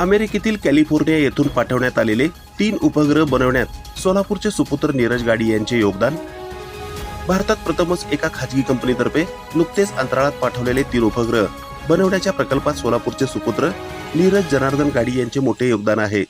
अमेरिकेतील कॅलिफोर्निया येथून पाठवण्यात आलेले तीन उपग्रह बनवण्यात सोलापूरचे सुपुत्र नीरज गाडी यांचे योगदान. भारतात प्रथमच एका खाजगी कंपनीतर्फे नुकतेच अंतराळात पाठवलेले तीन उपग्रह. बनवण्याच्या प्रकल्पात सोलापूरचे सुपुत्र नीरज जनार्दन गाडी यांचे मोठे योगदान आहे.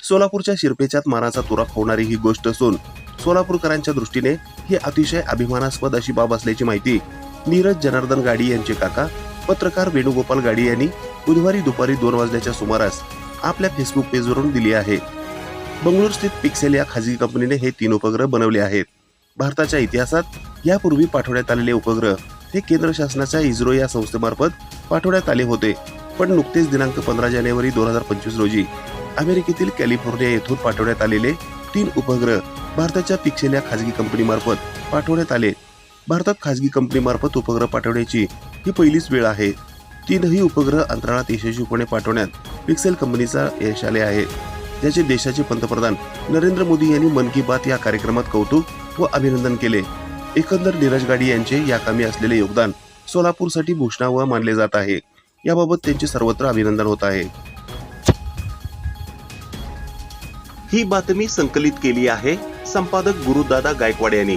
सोलापूरच्या शिरपेच्यात मानाचा तुरा होणारी ही गोष्ट असून सोलापूरकरांच्या दृष्टीने ही अतिशय अभिमानास्पद अशी बाब असल्याची माहिती नीरज जनार्दन गाडी यांचे काका पत्रकार वेणुगोपाल गाडी यांनी बुधवारी दुपारी दोन वाजल्याच्या सुमारास आपल्या फेसबुक पेजवरून दिली आहे. बंगळूर स्थित पिक्सेल या खाजगी कंपनीने हे तीन उपग्रह बनवले आहेत. भारताच्या इतिहासात यापूर्वी पाठवण्यात आलेले उपग्रह हे केंद्र शासनाच्या इस्रो या संस्थेमार्फत पाठवण्यात आले होते. पण नुकतेच दिनांक पंधरा जानेवारी दोन हजार पंचवीस रोजी अमेरिकेतील कॅलिफोर्निया येथून पाठवण्यात आलेले तीन उपग्रह भारताच्या पिक्सेल या खाजगी कंपनीमार्फत पाठवण्यात आले. भारतात खाजगी कंपनीमार्फत उपग्रह पाठवण्याची ही पहिलीच वेळ आहे. तीनही उपग्रह अंतराळात यशस्वीपणे पाठवण्यात पिक्सेल कंपनीचा यश आले आहे. ज्याचे देशाचे पंतप्रधान नरेंद्र मोदी यांनी मन की बात या कार्यक्रमात कौतुक व अभिनंदन केले. एकंदर नीरज गाडी यांचे या कामी असलेले योगदान सोलापूरसाठी भूषणावह मानले जात आहे. याबाबत त्यांचे सर्वत्र अभिनंदन होत आहे. ही बातमी संकलित केली आहे संपादक गुरुदादा गायकवाड यांनी.